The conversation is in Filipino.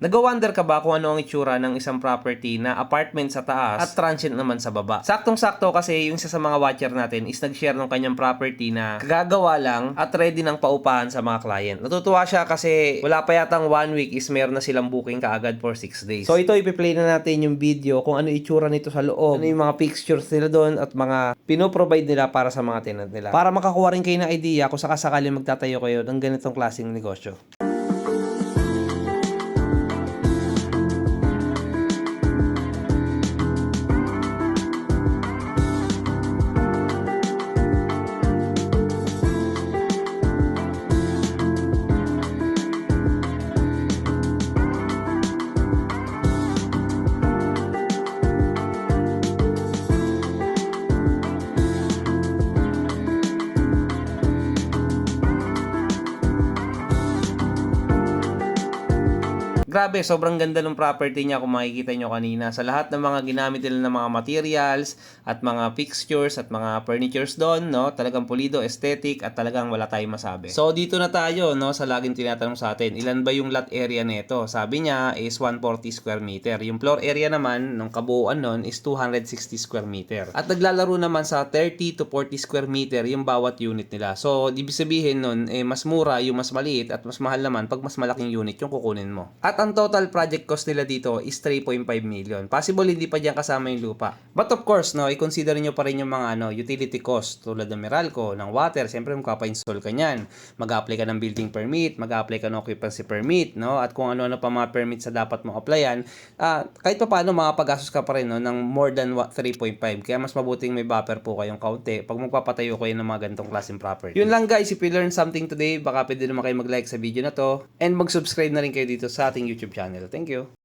Nag-wonder ka ba kung ano ang itsura ng isang property na apartment sa taas at transient naman sa baba? Saktong-sakto kasi yung isa sa mga watcher natin is nag-share ng kanyang property na kagagawa lang at ready ng paupahan sa mga client. Natutuwa siya kasi wala pa yatang one week is meron na silang booking kaagad for 6 days. So ito ipi-play na natin yung video kung ano itsura nito sa loob, ano yung mga pictures nila doon at mga pinoprovide nila para sa mga tenant nila. Para makakuha rin kayo ng idea kung sakasakali magtatayo kayo ng ganitong klaseng negosyo. Grabe, sobrang ganda ng property niya kung makikita nyo kanina. Sa lahat ng mga ginamit nila ng mga materials at mga fixtures at mga furnitures doon, no? Talagang pulido, aesthetic at talagang wala tayong masabi. So, dito na tayo, no? Sa laging tinatanong sa atin, ilan ba yung lot area nito? Sabi niya is 140 square meter. Yung floor area naman, ng kabuuan nun, is 260 square meter. At naglalaro naman sa 30 to 40 square meter yung bawat unit nila. So, ibig sabihin nun, eh, mas mura yung mas maliit at mas mahal naman pag mas malaking unit yung kukunin mo. At ang total project cost nila dito is 3.5 million. Possible hindi pa diyan kasama yung lupa. But of course, no, i-consider nyo pa rin yung mga ano, utility cost tulad ng Meralco, ng water, siyempre magpapa-install ka niyan. Mag-apply ka ng building permit, mag-apply ka ng occupancy permit, no? At kung ano-ano pa mga permits sa dapat mo applyan, ah, kahit pa paano makapag-gastos ka pa rin no, ng more than what, 3.5. Kaya mas mabuting may buffer po kayong kaunti pag magpapatayo kayo ng mga ganitong klaseng property. Yun lang guys, if you learned something today, baka pwede naman kayo mag-like sa video na to and mag-subscribe na rin kayo dito sa ating YouTube channel. Thank you.